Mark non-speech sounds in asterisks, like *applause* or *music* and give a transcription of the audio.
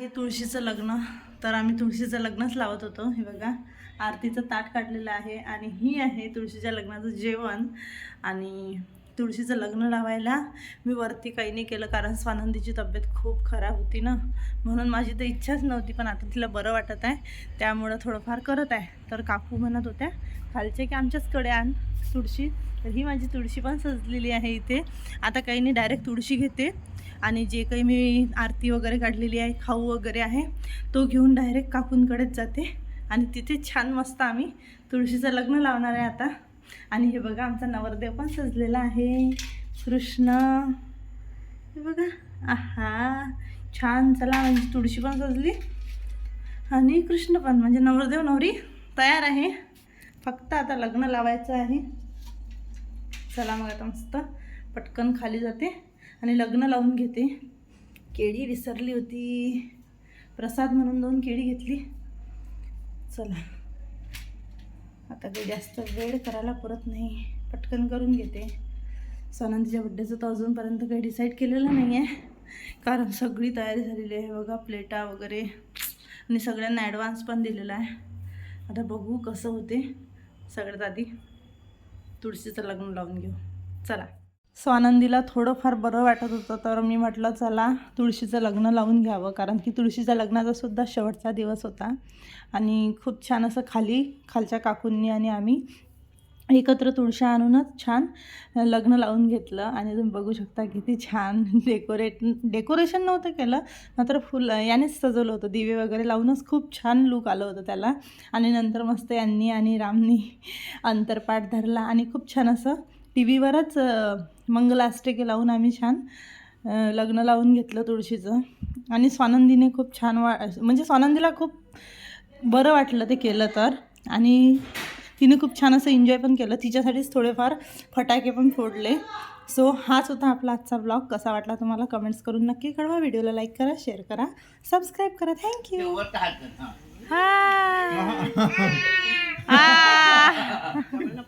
हे तुळशीचं लग्न तर आम्ही तुळशीचं लग्नच लावत होतो हे बघा. आरतीचं ताट काढलेलं आहे आणि ही आहे तुळशीच्या लग्नाचं जेवण. आणि तुळशीचं लग्न लावायला मी वरती काही नाही केलं कारण स्वानंदीची तब्येत खूप खराब होती ना. म्हणून माझी तर इच्छाच नव्हती पण आता तिला बरं वाटत आहे. त्यामुळं थोडंफार करत आहे. तर काकू म्हणत होत्या खालच्या की आमच्याचकडे आण तुळशी. तर ही माझी तुळशी पण सजलेली आहे इथे. आता काही नाही डायरेक्ट तुळशी घेते. आणि जे काही मी आरती वगैरे काढलेली आहे खाऊ वगैरे आहे तो घेऊन डायरेक्ट काकूंकडेच जाते. आणि तिथे छान मस्त आम्ही तुळशीचं लग्न लावणार आहे आता. आणि हे बघा आमचा नवरदेव पण सजलेला आहे. कृष्ण. हे बघा. आहा. छान चला म्हणजे तुळशी पण सजली. आणि कृष्ण पण म्हणजे नवरदेव नवरी तयार आहे. फक्त आता लग्न लावायचं आहे. चला मग आता मस्त पटकन खाली जाते. आणि लग्न लावून घेते. केळी विसरली होती. प्रसाद म्हणून दोन केळी घेतली. चला. आता काही जास्त वेळ करायला परत नाही. पटकन करून घेते. सोनंतीच्या बड्डेचं तर अजूनपर्यंत काही डिसाईड केलेलं नाही आहे कारण सगळी तयारी झालेली आहे. बघा प्लेटा वगैरे. आणि सगळ्यांना ॲडव्हान्स पण दिलेला आहे. आता बघू कसं होते. सगळ्यात आधी तुळशीचं लग्न लावून घेऊ. चला. स्वानंदीला थोडंफार बरं वाटत होतं तर मी म्हटलं चला तुळशीचं लग्न लावून घ्यावं. कारण की तुळशीच्या लग्नाचा सुद्धा शेवटचा दिवस होता. आणि खूप छान असं खाली खालच्या काकूंनी आणि आम्ही एकत्र तुळशी आणूनच छान लग्न लावून घेतलं. आणि तुम्ही बघू शकता किती छान डेकोरेट डेकोरेशन नव्हतं केलं मात्र फुल यानेच सजवलं होतं. दिवे वगैरे लावूनच खूप छान लूक आलं होतं त्याला. आणि नंतर मस्त यांनी आणि रामनी अंतरपाठ धरला आणि खूप छान असं टी व्हीवरच मंगलाष्टके लावून आम्ही छान लग्न लावून घेतलं तुळशीचं. आणि स्वानंदीने खूप छान वा म्हणजे स्वानंदीला खूप बरं वाटलं ते केलं तर. आणि तिने खूप छान असं एन्जॉय पण केलं. तिच्यासाठीच थोडेफार फटाके पण फोडले. सो हाच होता आपला आजचा ब्लॉग कसा वाटला तुम्हाला कमेंट्स करून नक्की कळवा. व्हिडिओला लाईक करा शेअर करा. सबस्क्राईब करा. थँक्यू *laughs* *laughs* *laughs*